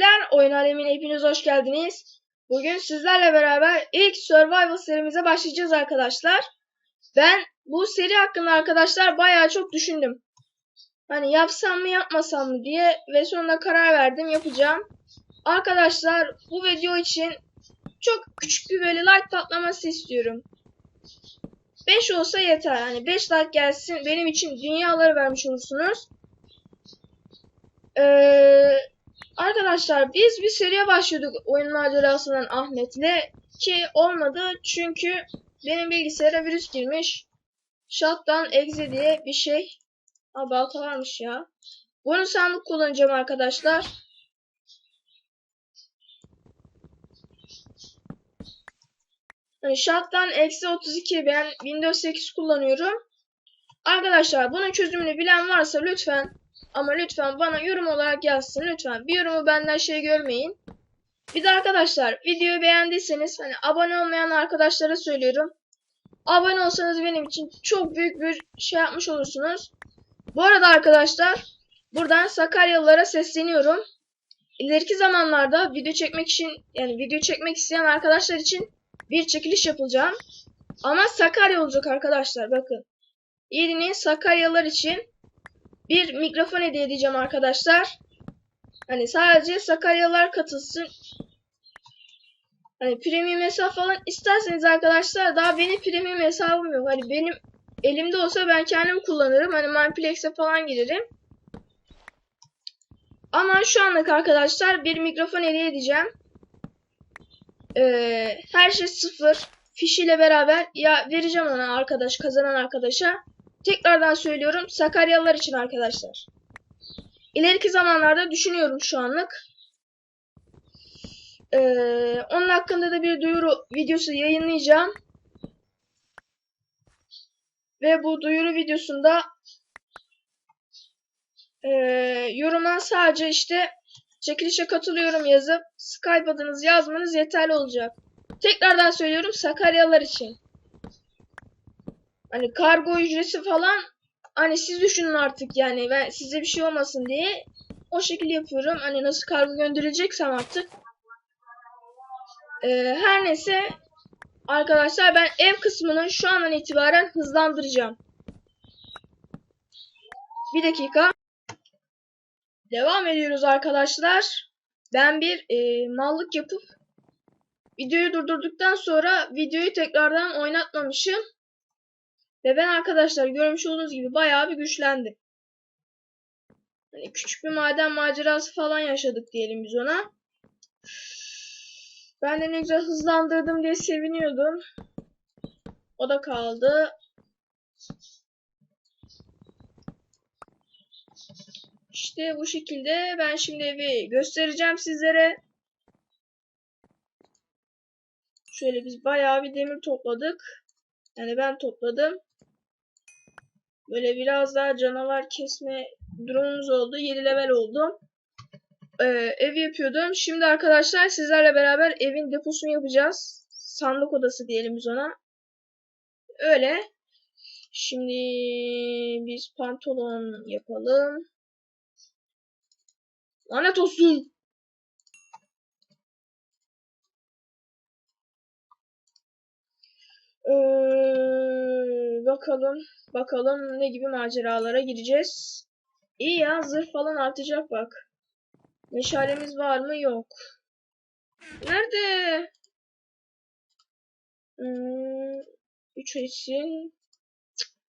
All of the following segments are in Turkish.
seyirciler, oyun alemine hepiniz hoş geldiniz. Bugün sizlerle beraber ilk Survival serimize başlayacağız arkadaşlar. Ben bu seri hakkında arkadaşlar bayağı çok düşündüm. Hani yapsam mı yapmasam mı diye ve sonunda karar verdim yapacağım. Arkadaşlar bu video için çok küçük bir böyle like patlaması istiyorum. 5 olsa yeter. Hani 5 like gelsin benim için dünyaları vermiş olursunuz. Ee, arkadaşlar biz bir seriye başladık oyun macerasından Ahmet'le ki olmadı çünkü benim bilgisayara virüs girmiş. Shutdown exe diye bir şey. Aa balta varmış ya. Bunu sandık kullanacağım arkadaşlar. Yani Shutdown eksi 32 ben Windows 8 kullanıyorum. Arkadaşlar bunun çözümünü bilen varsa lütfen ama lütfen bana yorum olarak yazsın. Lütfen bir yorumu benden şey görmeyin. Bir de arkadaşlar videoyu beğendiyseniz hani abone olmayan arkadaşlara söylüyorum. Abone olsanız benim için çok büyük bir şey yapmış olursunuz. Bu arada arkadaşlar buradan Sakaryalılara sesleniyorum. İleriki zamanlarda video çekmek için yani video çekmek isteyen arkadaşlar için bir çekiliş yapılacağım. Ama Sakarya olacak arkadaşlar bakın. Yedinin Sakaryalılar için bir mikrofon hediye edeceğim arkadaşlar. Hani sadece Sakaryalılar katılsın. Hani premium hesap falan isterseniz arkadaşlar daha benim premium hesabım yok. Hani benim elimde olsa ben kendim kullanırım. Hani Minplex'e falan girerim. Ama şu anlık arkadaşlar bir mikrofon hediye edeceğim. Ee, her şey sıfır. Fişiyle beraber ya vereceğim ona arkadaş kazanan arkadaşa. Tekrardan söylüyorum Sakaryalılar için arkadaşlar. İleriki zamanlarda düşünüyorum şu anlık. Ee, onun hakkında da bir duyuru videosu yayınlayacağım. Ve bu duyuru videosunda e, yoruma sadece işte çekilişe katılıyorum yazıp Skype adınızı yazmanız yeterli olacak. Tekrardan söylüyorum Sakaryalılar için. Hani kargo ücreti falan hani siz düşünün artık yani ben size bir şey olmasın diye o şekilde yapıyorum. Hani nasıl kargo göndereceksem artık. Ee, her neyse arkadaşlar ben ev kısmını şu andan itibaren hızlandıracağım. Bir dakika. Devam ediyoruz arkadaşlar. Ben bir e, mallık yapıp videoyu durdurduktan sonra videoyu tekrardan oynatmamışım. Ve ben arkadaşlar görmüş olduğunuz gibi bayağı bir güçlendim. Hani küçük bir maden macerası falan yaşadık diyelim biz ona. Ben de ne güzel hızlandırdım diye seviniyordum. O da kaldı. İşte bu şekilde ben şimdi evi göstereceğim sizlere. Şöyle biz bayağı bir demir topladık. Yani ben topladım. Böyle biraz daha canavar kesme durumumuz oldu. 7 level oldum. Ee, ev yapıyordum. Şimdi arkadaşlar sizlerle beraber evin deposunu yapacağız. Sandık odası diyelim biz ona. Öyle. Şimdi biz pantolon yapalım. Lanet olsun. Ee, bakalım. Bakalım ne gibi maceralara gireceğiz. İyi ya zırh falan artacak bak. Meşalemiz var mı? Yok. Nerede? Hmm, üç için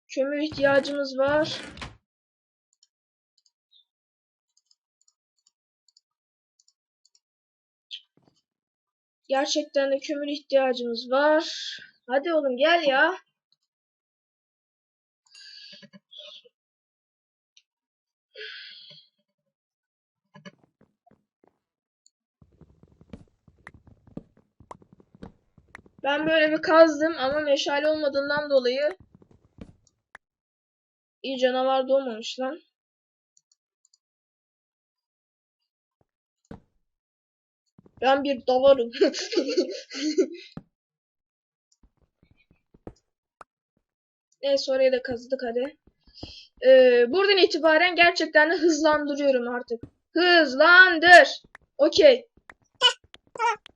kömür ihtiyacımız var. Gerçekten de kömür ihtiyacımız var. Hadi oğlum gel ya. Ben böyle bir kazdım ama meşale olmadığından dolayı iyi canavar doğmamış lan. Ben bir davarım. Neyse orayı da kazıdık hadi. Ee, buradan itibaren gerçekten de hızlandırıyorum artık. Hızlandır. Okey. Tamam.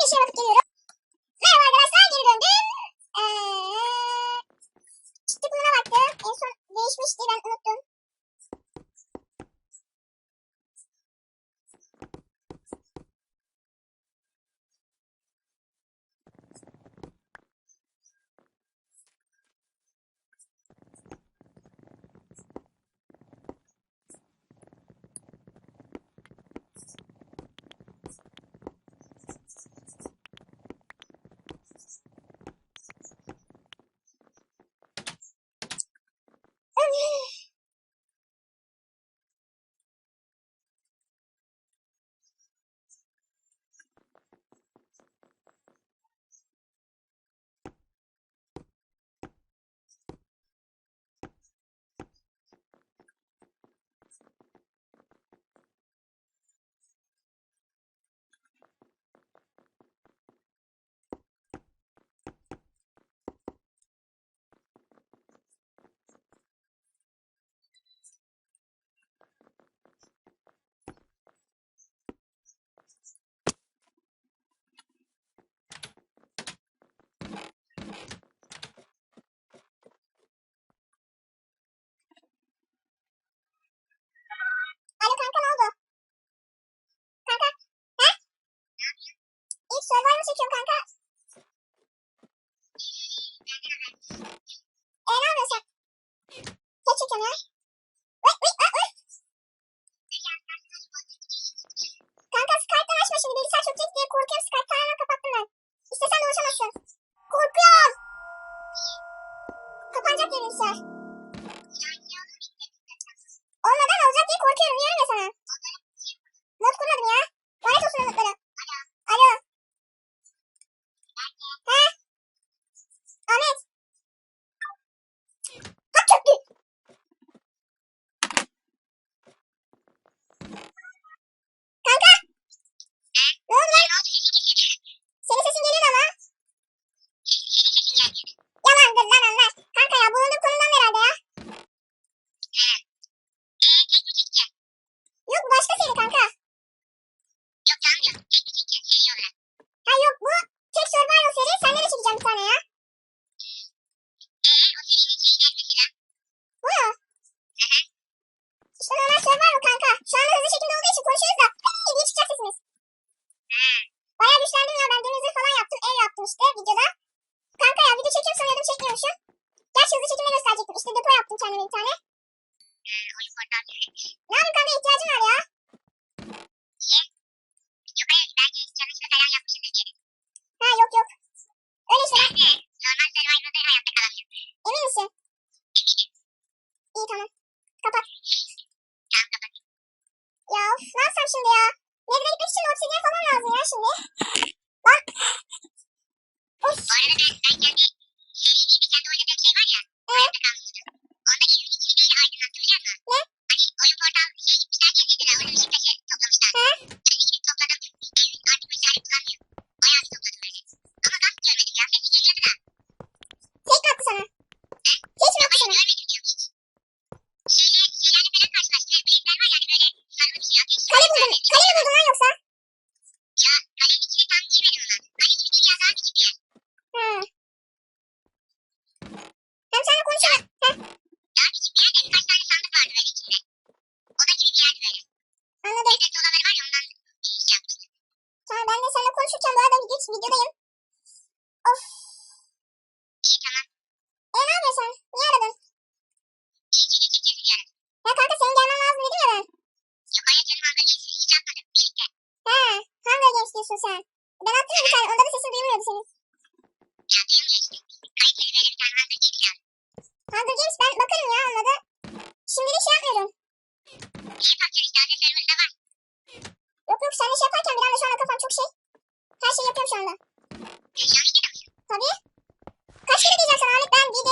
It's şey alıp geliyorum. 你随我一起去看看。Türkçem daha da video, videodayım. Of. İyi tamam. E ne yapıyorsun? Niye aradın? İyi ki gece geleceğim. Ya kanka senin gelmen lazım dedim ya ben. Yok hayır canım abla geçsin hiç yapmadım birlikte. He hangi genç diyorsun sen? Ben attım bir tane onda da sesin duyulmuyordu senin. Ya duyulmuyor işte. Kayıtları böyle bir tane hangi genç ya. Hangi genç ben bakarım ya olmadı. Şimdi de şey yapmıyorum. Ne yapacaksın işte adreslerimiz de var. Yok yok sen de şey yaparken bir anda şu anda kafam çok şey. Her şeyi yapıyorum şu anda. Tabii. Kaç kere diyeceğim sana Ahmet ben bir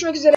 Görüşmek üzere.